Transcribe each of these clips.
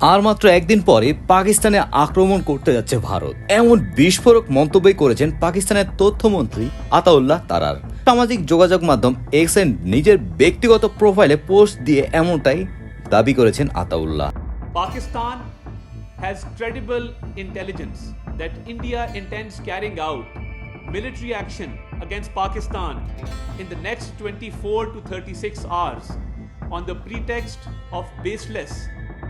আর মাত্র একদিন পরে পাকিস্তানে আক্রমণ করতে যাচ্ছে ভারত। এমন বিস্ফোরক মন্তব্য করেছেন পাকিস্তানের তথ্যমন্ত্রী আতাউল্লাহ তারার। সামাজিক যোগাযোগ মাধ্যম এক্স নিজের ব্যক্তিগত প্রোফাইলে পোস্ট দিয়ে এমনটাই দাবি করেছেন Ataullah. Pakistan has credible intelligence that India intends carrying out military action against Pakistan in the next 24 to 36 hours on the pretext of baseless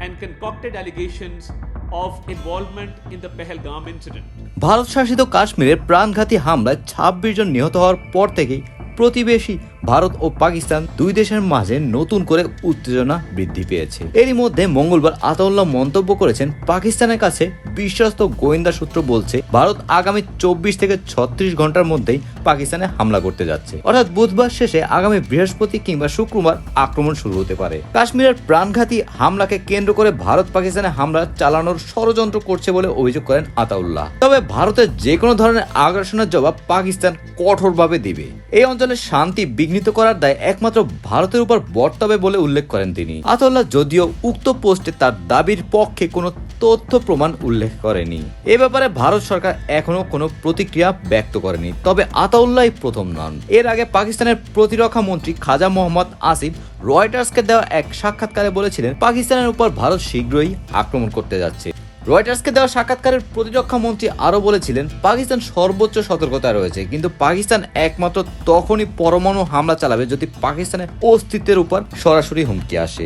and concocted allegations of involvement in the Pehelgam incident. Bharat শাসিত কাশ্মীরের প্রাণঘাতী হামলায় ছাব্বিশ জন নিহত হওয়ার পর থেকেই প্রতিবেশী ভারত ও পাকিস্তান দুই দেশের মাঝে নতুন করে উত্তেজনা বৃদ্ধি পেয়েছে। এরই মধ্যে মঙ্গলবার আতাউল্লাহ মন্তব্য করেছেন, পাকিস্তানের কাছে বিশ্বস্ত গোয়েন্দা সূত্র বলছে, ভারত আগামী চব্বিশ থেকে ছত্রিশ ঘণ্টার মধ্যেই পাকিস্তানে হামলা করতে যাচ্ছে। অর্থাৎ বুধবার শেষে আগামী বৃহস্পতি কিংবা শুক্রবার আক্রমণ শুরু হতে পারে। কাশ্মীরের প্রাণঘাতী হামলাকে কেন্দ্র করে ভারত পাকিস্তানে হামলা চালানোর ষড়যন্ত্র করছে বলে অভিযোগ করেন আতাউল্লাহ। তবে ভারতের যে কোনো ধরনের আগ্রাসনের জবাব পাকিস্তান কঠোরভাবে দিবে। এই অঞ্চলের শান্তি বিঘ্নিত করার দায় একমাত্র ভারতের উপর বর্তাবে বলে উল্লেখ করেন তিনি। আতাউল্লাহ যদিও উক্ত পোস্টে তার দাবির পক্ষে কোনো তথ্য প্রমাণ উল্লেখ করেনি। এ ব্যাপারে ভারত সরকার এখনও কোনো প্রতিক্রিয়া ব্যক্ত করেনি, তবে আতাউল্লাহ প্রথম নন। এর আগে পাকিস্তানের প্রতিরক্ষা মন্ত্রী খাজা মোহাম্মদ আসিফ রয়টার্সকে দেওয়া এক সাক্ষাৎকারে বলেছিলেন, পাকিস্তানের উপর ভারত শীঘ্রই আক্রমণ করতে যাচ্ছে। রয়টার্সকে দেওয়া সাক্ষাৎকারের প্রতিরক্ষা মন্ত্রী আরও বলেছিলেন পাকিস্তান সর্বোচ্চ সতর্কতায় রয়েছে কিন্তু পাকিস্তান একমাত্র তখনই পরমাণু হামলা চালাবে যদি পাকিস্তানের অস্তিত্বের উপর সরাসরি হুমকি আসে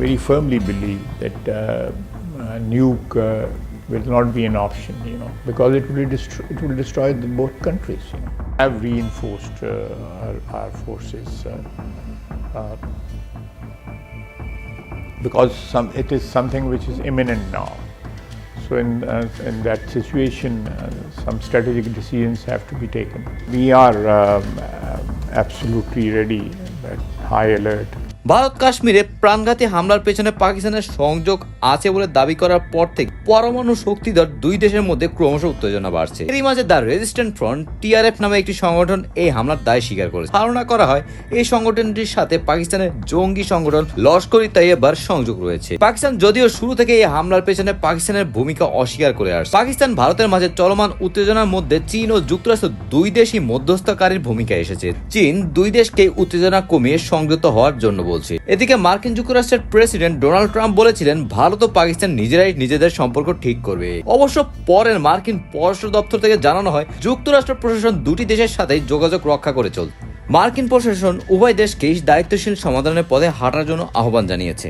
very firmly believe that uh, uh, nuke uh, will not be an option, you know, because it will destroy, it will destroy the, both countries. You know, have reinforced uh, our, our forces uh, uh, because some, it is something which is imminent now. So in, uh, in that situation, uh, some strategic decisions have to be taken. We are um, uh, absolutely ready, high alert. Bharat কাশ্মীরে প্রাণঘাতী হামলার পেছনে পাকিস্তানের সংযোগ আছে বলে দাবি করার পর থেকে পরমাণু শক্তিধর দুই দেশের মধ্যে ক্রমশ উত্তেজনা বাড়ছে। এরই মাঝে দ্য রেজিস্ট্যান্ট ফ্রন্ট টিআরএফ নামে একটি সংগঠন এই হামলার দায় স্বীকার করেছে। ধারণা করা হয়, এই সংগঠনটির সাথে পাকিস্তানের জঙ্গি সংগঠন লস্করি তাইয়েবার সংযোগ রয়েছে। পাকিস্তান যদিও শুরু থেকে এই হামলার পেছনে পাকিস্তানের ভূমিকা অস্বীকার করে আসছে। পাকিস্তান ভারতের মাঝে চলমান উত্তেজনার মধ্যে চীন ও যুক্তরাষ্ট্র দুই দেশই মধ্যস্থকারীর ভূমিকা এসেছে। চীন দুই দেশকে উত্তেজনা কমিয়ে সংযত হওয়ার জন্য বলছে। এদিকে মার্কিন যুক্তরাষ্ট্রের প্রেসিডেন্ট ডোনাল্ড ট্রাম্প বলেছিলেন, ভারত ও পাকিস্তান নিজেরাই নিজেদের সম্পর্ক ঠিক করবে। অবশ্য পরের মার্কিন পররাষ্ট্র দপ্তর থেকে জানানো হয়, যুক্তরাষ্ট্র প্রশাসন দুটি দেশের সাথে যোগাযোগ রক্ষা করে চলছে। মার্কিন প্রশাসন উভয় দেশকেই দায়িত্বশীল সমাধানের পথে হাঁটার জন্য আহ্বান জানিয়েছে।